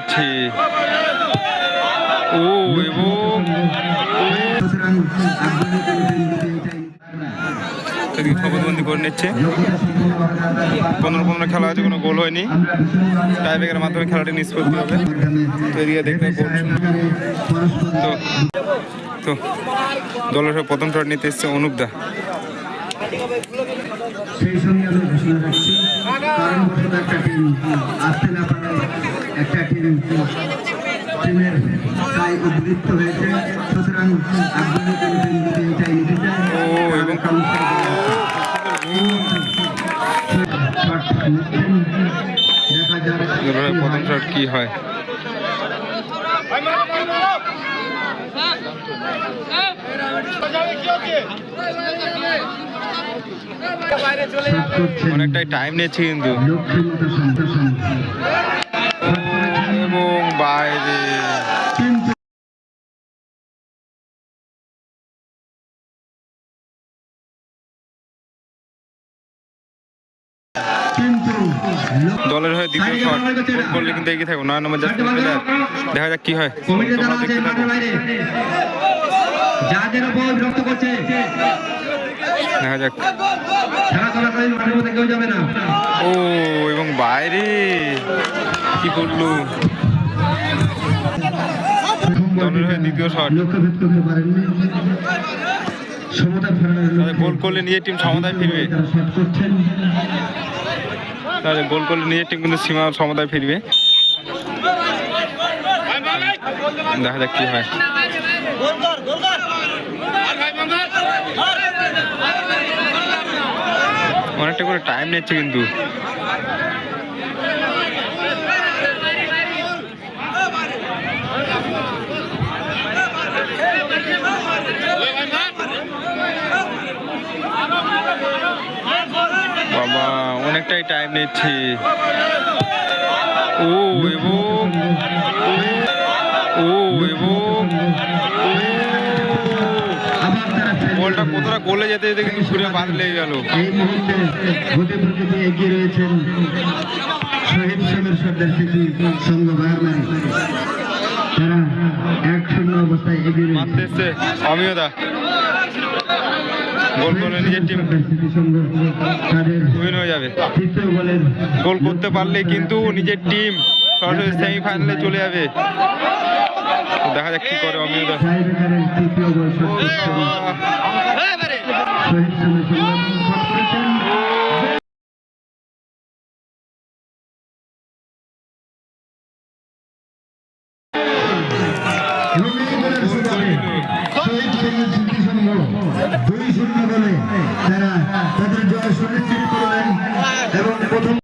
নিচ্ছে ও, এবং শপথবন্দি করে নিচ্ছে। পনেরো পনেরো খেলা হয়েছে, কোনো গোল হয়নি। টাই ব্রেকের মাধ্যমে খেলাটি নিষ্পত্তি হবে। তো এদিকে দেখতে তো তো, দলের প্রথম শট নিতে এসছে অনুপদা সেই সঙ্গে আমি ঘোষণা রাখছি কারণবশত একটা টিম আসতে না পারে একটা টিম টিমের তাই উদ্বৃত্ত হয়েছে সুতরাং আগ্রহী কমিটির মধ্যে এটাই নিতে চাই ও, এবং কাউন্সিলর শট নিচ্ছেন। দেখা যাক হয়ে কি প্রথম হয়। শট কি হয় শট করছেন অনেকটাই টাইম নিচ্ছে কিন্তু। এবং বাইরে দলের হয়ে দ্বিতীয় শট করলে কিন্তু এগিয়ে থাকব। নয় নম্বর দেখা যাক কি হয়। যাদের উপর বিরক্ত করছে। দেখা যাক। খেলা চলাকালীন মাঠের মধ্যে কেউ যাবে না। ও এবং বাইরে। কি করল? দ্বিতীয় শট। লক্ষ্যভেদ করতে পারেননি সমতা ফেরানোর তাহলে গোল করলে নিজের টিম সমতায় ফিরবে। শট করছেন। তাহলে গোল করলে নিজের টিম কিন্তু সীমা সমতায় ফিরবে। দেখা যাক কি হয়। অনেকটা করে টাইম নিচ্ছে কিন্তু। বাবা অনেকটাই টাইম নিচ্ছে। ও এবং ও এবং বলটা কতটা গোলে যেতে যেতে কিন্তু ঘুরে বাদ লেগে গেল। এই মুহূর্তে গতি প্রকৃতি এগিয়ে রয়েছেন শহীদ সমীর সর্দার স্মৃতি সংঘ তারা এক শূন্য অবস্থায় এগিয়ে রয়েছে। এসছে অমিয়দা। গোল করলে নিজের টিম উইন হয়ে যাবে। গোল করতে পারলে কিন্তু নিজের টিম সরাসরি সেমিফাইনালে চলে যাবে। দেখা যাক কি করে দুই শূন্য তারা তাদের জয় সুনিশ্চিত